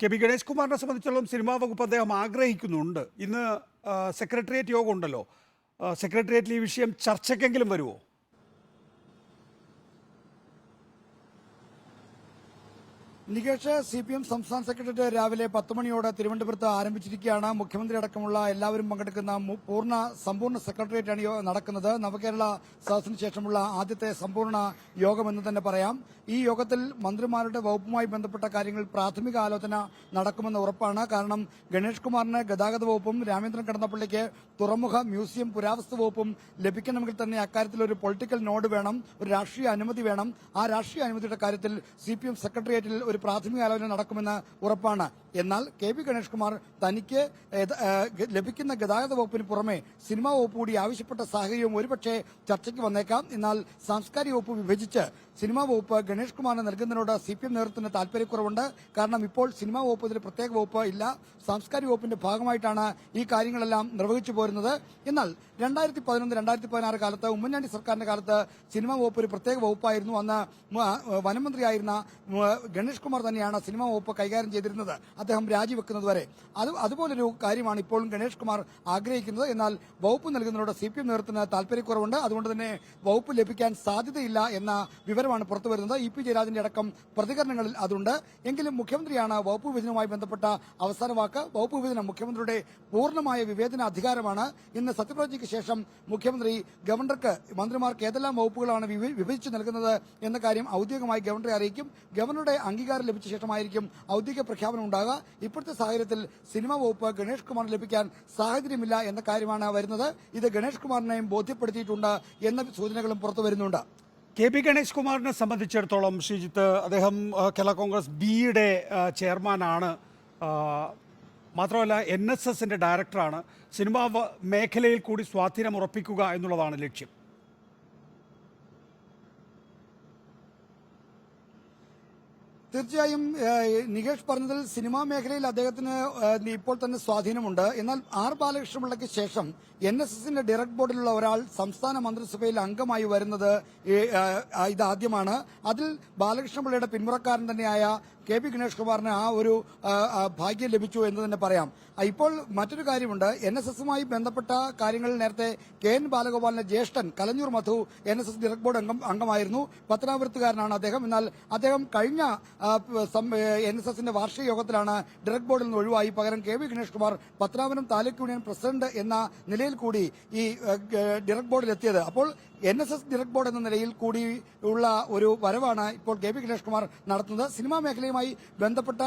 K P Ganesh കുമാറിനെ സംബന്ധിച്ചിടത്തോളം cinema വകുപ്പ് അദ്ദേഹം ആഗ്രഹിക്കുന്നുണ്ട്. ഇന്ന് സെക്രട്ടേറിയറ്റ് യോഗം ഉണ്ടല്ലോ. സെക്രട്ടേറിയറ്റിൽ ഈ വിഷയം ചർച്ചയ്ക്കെങ്കിലും വരുമോ നികേഷ് സി പി എം സംസ്ഥാന സെക്രട്ടറി രാവിലെ പത്ത് മണിയോടെ തിരുവനന്തപുരത്ത് ആരംഭിച്ചിരിക്കുകയാണ്. മുഖ്യമന്ത്രി അടക്കമുള്ള എല്ലാവരും പങ്കെടുക്കുന്ന പൂർണ സമ്പൂർണ സെക്രട്ടേറിയറ്റാണ് നടക്കുന്നത്. നവകേരള സദസ്സിന് ശേഷമുള്ള ആദ്യത്തെ സമ്പൂർണ യോഗമെന്ന് തന്നെ പറയാം. ഈ യോഗത്തിൽ മന്ത്രിമാരുടെ വകുപ്പുമായി ബന്ധപ്പെട്ട കാര്യങ്ങൾ പ്രാഥമിക ആലോചന നടക്കുമെന്ന് ഉറപ്പാണ്. കാരണം ഗണേഷ് കുമാറിന് ഗതാഗത വകുപ്പും രാമേന്ദ്രൻ കടന്നപ്പള്ളിക്ക് തുറമുഖ മ്യൂസിയം പുരാവസ്തു വകുപ്പും ലഭിക്കണമെങ്കിൽ തന്നെ അക്കാര്യത്തിൽ ഒരു പൊളിറ്റിക്കൽ നോഡ് വേണം ഒരു രാഷ്ട്രീയ അനുമതി വേണം. ആ രാഷ്ട്രീയ അനുമതിയുടെ കാര്യത്തിൽ സി പി എം സെക്രട്ടേറിയറ്റിൽ ഒരു പ്രാഥമിക ആലോചന നടക്കുമെന്ന് ഉറപ്പാണ്. എന്നാൽ കെ പി ഗണേഷ് കുമാർ തനിക്ക് ലഭിക്കുന്ന ഗതാഗത വകുപ്പിന് പുറമെ സിനിമാ വകുപ്പ് കൂടി ആവശ്യപ്പെട്ട സാഹചര്യവും ഒരുപക്ഷെ ചർച്ചയ്ക്ക് വന്നേക്കാം. എന്നാൽ സാംസ്കാരിക വകുപ്പ് വിഭജിച്ച് സിനിമാ വകുപ്പ് ഗണേഷ് കുമാറിന് നൽകുന്നതിനോട് സി പി എം നേതൃത്വത്തിന് താല്പര്യക്കുറവുണ്ട് കാരണം ഇപ്പോൾ സിനിമാ വകുപ്പ് ഇതിൽ പ്രത്യേക വകുപ്പ് ഇല്ല. സാംസ്കാരിക വകുപ്പിന്റെ ഭാഗമായിട്ടാണ് ഈ കാര്യങ്ങളെല്ലാം നിർവഹിച്ചു പോരുന്നത്. എന്നാൽ രണ്ടായിരത്തി പതിനൊന്ന് രണ്ടായിരത്തി പതിനാറ് കാലത്ത് ഉമ്മൻചാണ്ടി സർക്കാരിന്റെ കാലത്ത് സിനിമാ വകുപ്പ് ഒരു പ്രത്യേക വകുപ്പായിരുന്നു. അന്ന് വനമന്ത്രിയായിരുന്ന ഗണേഷ് കുമാർ തന്നെയാണ് സിനിമാ വകുപ്പ് കൈകാര്യം ചെയ്തിരുന്നത്. അദ്ദേഹം രാജിവെക്കുന്നത് വരെ. അത് അതുപോലൊരു കാര്യമാണ് ഇപ്പോഴും ഗണേഷ് കുമാർ ആഗ്രഹിക്കുന്നത്. എന്നാൽ വകുപ്പ് നൽകുന്നതിനോട് സി പി എം നേതൃത്വത്തിന് താല്പര്യക്കുറവുണ്ട് അതുകൊണ്ട് തന്നെ വകുപ്പ് ലഭിക്കാൻ സാധ്യതയില്ല എന്ന വിവരമാണ് പുറത്തു വരുന്നത്. ഇ പി ജയരാജന്റെ അടക്കം പ്രതികരണങ്ങളിൽ അതുണ്ട്. എങ്കിലും മുഖ്യമന്ത്രിയാണ് വകുപ്പ് വിഭജനവുമായി ബന്ധപ്പെട്ട അവസാന വാക്ക്. വകുപ്പ് വിഭജനം മുഖ്യമന്ത്രിയുടെ പൂർണമായ വിവേചന അധികാരമാണ് ഇന്ന് സത്യപ്രതിജ്ഞയ്ക്ക് ശേഷം മുഖ്യമന്ത്രി ഗവർണർക്ക് മന്ത്രിമാർക്ക് ഏതെല്ലാം വകുപ്പുകളാണ് വിഭജിച്ചു നൽകുന്നത് എന്ന കാര്യം ഔദ്യോഗികമായി ഗവർണറെ അറിയിക്കും. ഗവർണറുടെ അംഗീകാരം ലഭിച്ച ശേഷമായിരിക്കും ഔദ്യോഗിക പ്രഖ്യാപനം ഉണ്ടാകുക ഇപ്പോഴത്തെ സാഹചര്യത്തിൽ സിനിമാ വകുപ്പ് ഗണേഷ് കുമാറിന് ലഭിക്കാൻ സാഹചര്യമില്ല എന്ന കാര്യമാണ് വരുന്നത്. ഇത് ഗണേഷ് കുമാറിനെയും ബോധ്യപ്പെടുത്തിയിട്ടുണ്ട് എന്ന സൂചനകളും പുറത്തു വരുന്നുണ്ട്. കെ പി ഗണേഷ് കുമാറിനെ സംബന്ധിച്ചിടത്തോളം ശ്രീജിത്ത് അദ്ദേഹം കേരള കോൺഗ്രസ് ബിയുടെ ചെയർമാനാണ്. മാത്രമല്ല എൻ എസ് എസിന്റെ ഡയറക്ടറാണ്. സിനിമാ മേഖലയിൽ കൂടി സ്വാധീനം ഉറപ്പിക്കുക എന്നുള്ളതാണ് ലക്ഷ്യം. തീർച്ചയായും നികേഷ് പറഞ്ഞതിൽ സിനിമാ മേഖലയിൽ അദ്ദേഹത്തിന് ഇപ്പോൾ തന്നെ സ്വാധീനമുണ്ട്. എന്നാൽ ആർ ബാലകൃഷ്ണപിള്ളയ്ക്ക് ശേഷം എൻ എസ് എസിന്റെ ഡയറക്ട് ബോർഡിലുള്ള ഒരാൾ സംസ്ഥാന മന്ത്രിസഭയിൽ അംഗമായി വരുന്നത് ഇതാദ്യമാണ്. അതിൽ ബാലകൃഷ്ണപിള്ളയുടെ പിന്മുറക്കാരൻ തന്നെയായ കെ പി ഗണേഷ് കുമാറിന് ആ ഒരു ഭാഗ്യം ലഭിച്ചു എന്ന് തന്നെ പറയാം. ഇപ്പോൾ മറ്റൊരു കാര്യമുണ്ട്. എൻ എസ് എസുമായി ബന്ധപ്പെട്ട കാര്യങ്ങളിൽ നേരത്തെ കെ എൻ ബാലഗോപാലിന്റെ ജ്യേഷ്ഠൻ Kalanjoor Madhu N S S direct board അംഗം അംഗമായിരുന്നു. പത്തനാപുരത്തുകാരനാണ് അദ്ദേഹം. എന്നാൽ അദ്ദേഹം കഴിഞ്ഞ എൻ എസ് എസിന്റെ വാർഷിക യോഗത്തിലാണ് ഡയറക്ട് ബോർഡിൽ നിന്ന് ഒഴിവായി. പകരം K V Ganesh Kumar Pathanapuram taluk union president എന്ന നിലയിൽ കൂടി ഈ ഡയറക്ട് ബോർഡിൽ എത്തിയത്. അപ്പോൾ N S S direct board എന്ന നിലയിൽ കൂടി ഉള്ള ഒരു വരവാണ് ഇപ്പോൾ കെ പി ഗണേഷ് കുമാർ നടത്തുന്നത്. സിനിമാ മേഖലയുമായി ബന്ധപ്പെട്ട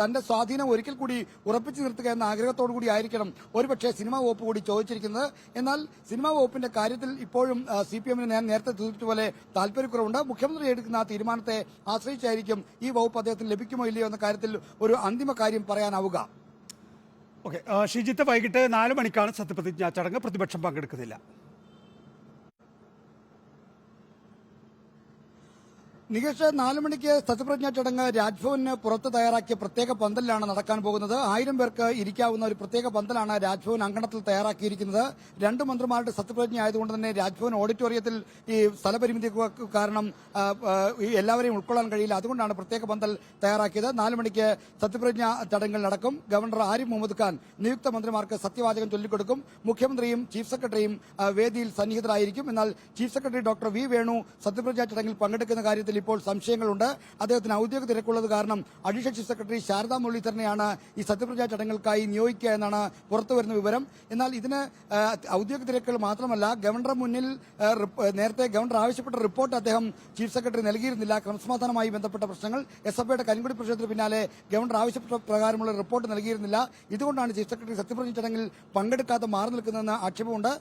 തന്റെ സ്വാധീനം ഒരിക്കൽ കൂടി ഉറപ്പിച്ചു നിർത്തുക എന്ന ആഗ്രഹത്തോടു കൂടി ആയിരിക്കണം ഒരുപക്ഷെ സിനിമാ വകുപ്പ് കൂടി ചോദിച്ചിരിക്കുന്നത്. എന്നാൽ സിനിമാ വകുപ്പിന്റെ കാര്യത്തിൽ ഇപ്പോഴും സി പി എമ്മിന് ഞാൻ നേരത്തെ സൂചിപ്പിച്ച പോലെ താല്പര്യക്കുറവുണ്ട് മുഖ്യമന്ത്രി എടുക്കുന്ന ആ തീരുമാനത്തെ ആശ്രയിച്ചായിരിക്കും ഈ വകുപ്പ് അദ്ദേഹത്തിന് ലഭിക്കുമോ ഇല്ലയോ എന്ന കാര്യത്തിൽ ഒരു അന്തിമ കാര്യം പറയാനാവുക. ഓക്കെ ഷിജിത്ത് വൈകിട്ട് നാല് മണിക്കാണ് സത്യപ്രതിജ്ഞാ ചടങ്ങ്. പ്രതിപക്ഷം പങ്കെടുക്കുന്നില്ല. നികേഷ് നാലു മണിക്ക് സത്യപ്രതിജ്ഞാ ചടങ്ങ് രാജ്ഭവന് പുറത്ത് തയ്യാറാക്കിയ പ്രത്യേക പന്തലിലാണ് നടക്കാൻ പോകുന്നത്. ആയിരം പേർക്ക് ഇരിക്കാവുന്ന ഒരു പ്രത്യേക പന്തലാണ് രാജ്ഭവൻ അങ്കണത്തിൽ തയ്യാറാക്കിയിരിക്കുന്നത്. രണ്ട് മന്ത്രിമാരുടെ സത്യപ്രതിജ്ഞ ആയതുകൊണ്ട് തന്നെ രാജ്ഭവൻ ഓഡിറ്റോറിയത്തിൽ ഈ സ്ഥലപരിമിതി കാരണം എല്ലാവരെയും ഉൾക്കൊള്ളാൻ കഴിയില്ല. അതുകൊണ്ടാണ് പ്രത്യേക പന്തൽ തയ്യാറാക്കിയത്. നാലു മണിക്ക് സത്യപ്രതിജ്ഞ ചടങ്ങുകൾ നടക്കും. ഗവർണർ ആരിഫ് മുഹമ്മദ് ഖാൻ നിയുക്ത മന്ത്രിമാർക്ക് സത്യവാചകം ചൊല്ലിക്കൊടുക്കും. മുഖ്യമന്ത്രിയും ചീഫ് സെക്രട്ടറിയും വേദിയിൽ സന്നിഹിതരായിരിക്കും. എന്നാൽ chief secretary doctor V Venu സത്യപ്രതിജ്ഞാ ചടങ്ങിൽ പങ്കെടുക്കുന്ന കാര്യത്തിൽ ഇപ്പോൾ സംശയങ്ങളുണ്ട്. അദ്ദേഹത്തിന് ഔദ്യോഗിക തിരക്കുള്ളത് കാരണം അഡീഷണൽ ചീഫ് സെക്രട്ടറി ശാരദാ മുരളീധരനെയാണ് ഈ സത്യപ്രതിജ്ഞാ ചടങ്ങുകൾക്കായി നിയോഗിക്കുക എന്നാണ് പുറത്തുവരുന്ന വിവരം. എന്നാൽ ഇതിന് ഔദ്യോഗിക തിരക്കുകൾ മാത്രമല്ല ഗവർണറുടെ മുന്നിൽ നേരത്തെ ഗവർണർ ആവശ്യപ്പെട്ട റിപ്പോർട്ട് അദ്ദേഹം ചീഫ് സെക്രട്ടറി നൽകിയിരുന്നില്ല. ക്രമസമാധാനമായി ബന്ധപ്പെട്ട പ്രശ്നങ്ങൾ എസ് എഫ് ഐയുടെ കരിങ്കുടി പ്രശ്നത്തിന് പിന്നാലെ ഗവർണർ ആവശ്യപ്പെട്ട പ്രകാരമുള്ള റിപ്പോർട്ട് നൽകിയിരുന്നില്ല. ഇതുകൊണ്ടാണ് ചീഫ് സെക്രട്ടറി സത്യപ്രതിജ്ഞ ചടങ്ങിൽ പങ്കെടുക്കാതെ മാറി നിൽക്കുന്നതെന്ന് ആക്ഷേപമുണ്ട്.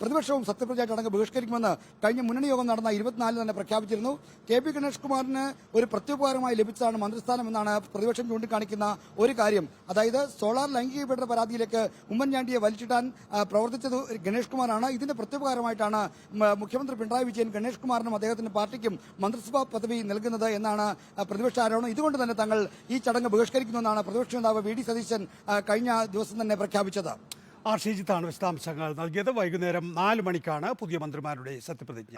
പ്രതിപക്ഷവും സത്യപ്രതിജ്ഞാ ചടങ്ങ് ബഹിഷ്കരിക്കുമെന്ന് കഴിഞ്ഞ മുന്നണി യോഗം നടന്ന ഇരുപത്തിനാലിന് തന്നെ പ്രഖ്യാപിച്ചിരുന്നു. കെ പി ഗണേഷ് കുമാറിന് ഒരു പ്രത്യുപകാരമായി ലഭിച്ചതാണ് മന്ത്രിസ്ഥാനം എന്നാണ് പ്രതിപക്ഷം ചൂണ്ടിക്കാണിക്കുന്ന ഒരു കാര്യം. അതായത് സോളാർ ലൈംഗിക പീഡന പരാതിയിലേക്ക് ഉമ്മൻചാണ്ടിയെ വലിച്ചിട്ടാൻ ആ, പ്രവർത്തിച്ചത് ഗണേഷ് കുമാറാണ്. ഇതിന്റെ പ്രത്യുപകാരമായിട്ടാണ് മുഖ്യമന്ത്രി പിണറായി വിജയൻ ഗണേഷ് കുമാറിനും അദ്ദേഹത്തിന്റെ പാർട്ടിക്കും മന്ത്രിസഭാ പദവി നൽകുന്നത് എന്നാണ് പ്രതിപക്ഷ ആരോപണം. ഇതുകൊണ്ട് തന്നെ തങ്ങൾ ഈ ചടങ്ങ് ബഹിഷ്കരിക്കുന്നുവെന്നാണ് പ്രതിപക്ഷ നേതാവ് വി. ഡി. സതീശൻ കഴിഞ്ഞ ദിവസം തന്നെ പ്രഖ്യാപിച്ചത്. ആർ ശ്രീജിത്താണ് വിശദാംശങ്ങൾ നൽകിയത് വൈകുന്നേരം നാല് മണിക്കാണ് പുതിയ മന്ത്രിമാരുടെ സത്യപ്രതിജ്ഞ.